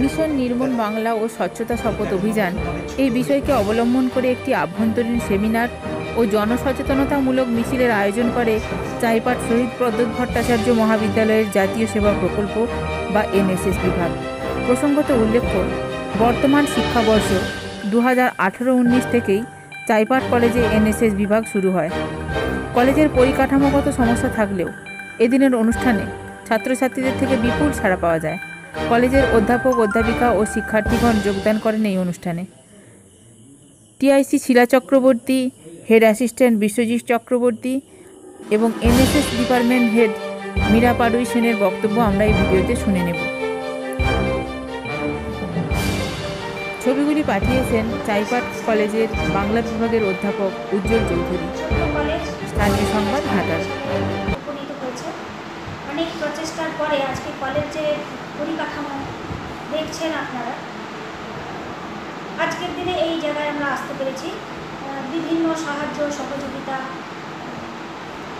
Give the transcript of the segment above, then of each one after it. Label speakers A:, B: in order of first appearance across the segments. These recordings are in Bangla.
A: মিশন নির্মল বাংলা ও স্বচ্ছতা শপথ অভিযান। এই বিষয়কে অবলম্বন করে একটি আভ্যন্তরীণ সেমিনার ও জনসচেতনতামূলক মিছিলের আয়োজন করে চাইপাট শহীদ প্রদ্যোৎ ভট্টাচার্য মহাবিদ্যালয়ের জাতীয় সেবা প্রকল্প বা এনএসএস বিভাগ। প্রসঙ্গত উল্লেখ্য, বর্তমান শিক্ষাবর্ষ দু হাজার আঠেরো উনিশ থেকেই চাইপাট কলেজে এনএসএস বিভাগ শুরু হয়। কলেজের পরিকাঠামোগত সমস্যা থাকলেও এদিনের অনুষ্ঠানে ছাত্রছাত্রীদের থেকে বিপুল সাড়া পাওয়া যায়। কলেজের অধ্যাপক, অধ্যাপিকা ও শিক্ষার্থীগণ যোগদান করেন এই অনুষ্ঠানে। TIC Shila Chakraborty, head assistant Biswajit Chakraborty এবং NSS department head Mira Padui সেনের বক্তব্য আমরা এই ভিডিওতে শুনে নেব। ছবিগুলি পাঠিয়েছেন চাইপাট কলেজের বাংলা বিভাগের অধ্যাপক উজ্জ্বল চৌধুরী। স্থানীয় সংবাদ
B: পরে, আজকে কলেজের পরিকাঠামো দেখছেন আপনারা? আজকের দিনে এই জায়গায় আমরা আসতে পেরেছি। বিভিন্ন সাহায্য সহযোগিতা,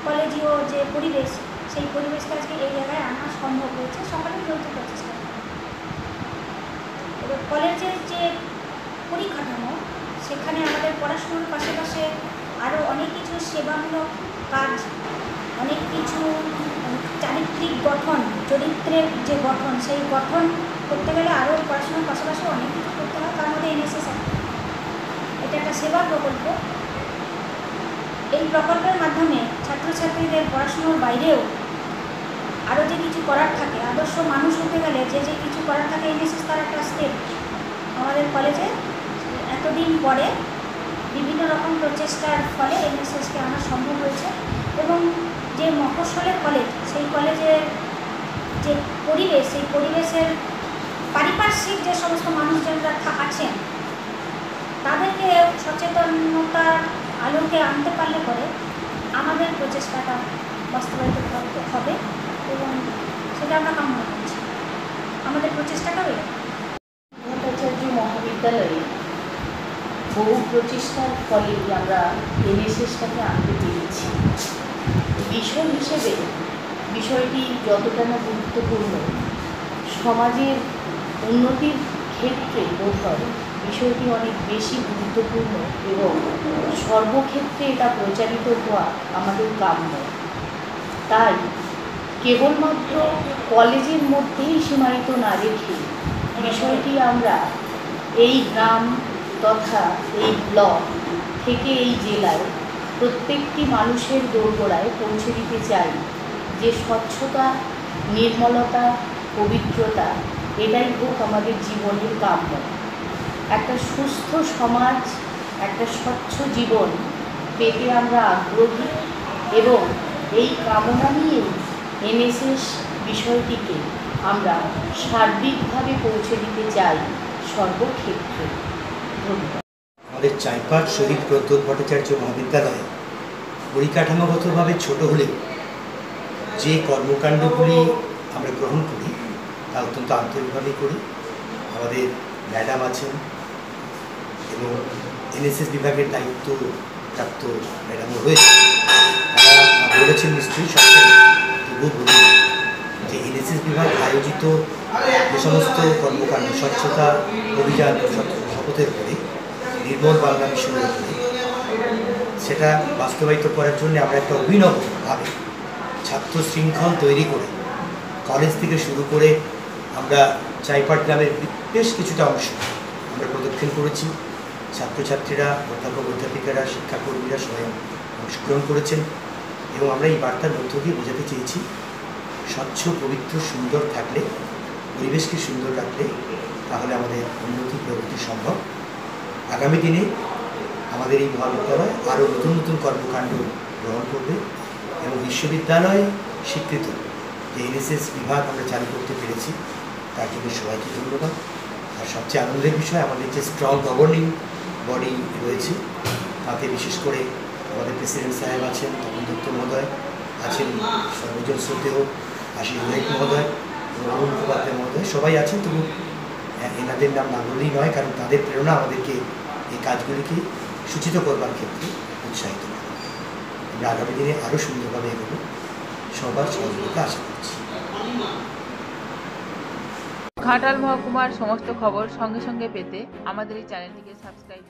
B: কলেজীয় যে পরিবেশ, সেই পরিবেশকে আজকে এই জায়গায় আনা সম্ভব হয়েছে। সকলের যৌথ প্রচেষ্টা এবার কলেজের যে পরিকাঠামো, সেখানে আমাদের পড়াশোনার পাশাপাশি আরও অনেক কিছু সেবামূলক কাজ, অনেক কিছু চারিত্রিক গঠন, চরিত্রের যে গঠন, সেই গঠন করতে গেলে আরও পড়াশোনার পাশাপাশি অনেক কিছু করতে হয়, তার মধ্যে এনএসএস এটা একটা সেবা প্রকল্প। এই প্রকল্পের মাধ্যমে ছাত্রছাত্রীদের পড়াশুনোর বাইরেও আরও যে কিছু করার থাকে, আদর্শ মানুষ হতে গেলে যে যে কিছু করার থাকে এনএসএস তার একটা স্টেপ আমাদের কলেজে এতদিন পরে বিভিন্ন রকম প্রচেষ্টার ফলে এনএসএসকে আনা সম্ভব হয়েছে এবং যে মফস্বলের কলেজ, সেই কলেজের যে পরিবেশ, সেই পরিবেশের পারিপার্শ্বিক যে সমস্ত মানুষজনরা আছেন, তাদেরকে সচেতনতার আলোকে আনতে পারলে পরে আমাদের প্রচেষ্টাটা বাস্তবায়িত হবে এবং সেটা আমরা কামনা করছি। আমাদের প্রচেষ্টাটাও
C: ভট্টাচার্য মহাবিদ্যালয়ে বহু প্রচেষ্টার ফলে আমরা এনএসএসটাকে আনতে পেরেছি। বিষয় হিসেবে বিষয়টি যতটা না গুরুত্বপূর্ণ, সমাজের উন্নতির ক্ষেত্রে বোধ বিষয়টি অনেক বেশি গুরুত্বপূর্ণ এবং সর্বক্ষেত্রে এটা প্রচারিত হওয়া আমাদের কাম্য। তাই কেবলমাত্র কলেজের মধ্যেই সীমায়িত না রেখে বিষয়টি আমরা এই গ্রাম তথা এই ব্লক থেকে এই জেলায় প্রত্যেকটি মানুষের দোরগোড়ায় পৌঁছে দিতে চাই। যে স্বচ্ছতা, নির্মলতা, পবিত্রতা, এটাই হোক আমাদের জীবনের কাম্য। একটা সুস্থ সমাজ, একটা স্বচ্ছ জীবন পেতে আমরা আগ্রহী এবং এই কামনা নিয়ে এনএসএস বিষয়টিকে আমরা সার্বিকভাবে পৌঁছে দিতে চাই সর্বক্ষেত্রে। ধন্যবাদ।
D: আমাদের চাইপাট শহীদ প্রদ্যোৎ ভট্টাচার্য মহাবিদ্যালয়ে পরিকাঠামোগতভাবে ছোট হলেও যে কর্মকাণ্ডগুলি আমরা গ্রহণ করি, তা অত্যন্ত আন্তরিকভাবে করি। আমাদের ম্যাডাম আছেন এবং এনএসএস বিভাগের দায়িত্ব প্রাপ্ত ম্যাডামও রয়েছে তারা বলেছেন নিশ্চয়ই বলি যে এনএসএস বিভাগ আয়োজিত যে সমস্ত কর্মকাণ্ড, স্বচ্ছতা অভিযান শপথের উপরে নির্মল বাংলা উপরে সেটা বাস্তবায়িত করার জন্য আমরা একটা অভিনবভাবে ছাত্র শৃঙ্খল তৈরি করে কলেজ থেকে শুরু করে আমরা চাইপাট গ্রামের বেশ কিছুটা অংশ আমরা প্রদক্ষিণ করেছি। ছাত্রছাত্রীরা, অধ্যাপক, অধ্যাপিকারা, শিক্ষাকর্মীরা সবাই অংশগ্রহণ করেছেন এবং আমরা এই বার্তার মধ্য দিয়ে বোঝাতে চেয়েছি, স্বচ্ছ, পবিত্র, সুন্দর থাকলে, পরিবেশকে সুন্দর রাখলে তাহলে আমাদের উন্নতি প্রগতি সম্ভব। আগামী দিনে আমাদের এই মহাবিদ্যালয় আরও নতুন নতুন কর্মকাণ্ড গ্রহণ করবে এবং বিশ্ববিদ্যালয় স্বীকৃত যে এনএসএস বিভাগ আমরা চালু করতে পেরেছি, তার জন্য সবাইকে ধন্যবাদ। আর সবচেয়ে আনন্দের বিষয়, আমাদের যে স্ট্রং গভর্নিং বডি রয়েছে, তাতে বিশেষ করে আমাদের প্রেসিডেন্ট সাহেব আছেন, তপন দত্ত মহোদয় আছেন, সর্বজন শ্রদ্ধেয় আশিস মহোদয় এবং অরুণ মুখোপাধ্যায় মহোদয়, সবাই আছেন, তবু এনাদের নাম না বললেই নয়, কারণ তাদের প্রেরণা আমাদেরকে এই কাজগুলিকে সূচিত করবার ক্ষেত্রে উৎসাহিত করে। আমরা আগামী দিনে আরও সুন্দরভাবে এগোবো। সবার সহযোগিতা আশা করছি।
A: ঘাটাল মহকুমার সমস্ত খবর সঙ্গে সঙ্গে পেতে আমাদের এই চ্যানেলটিকে সাবস্ক্রাইব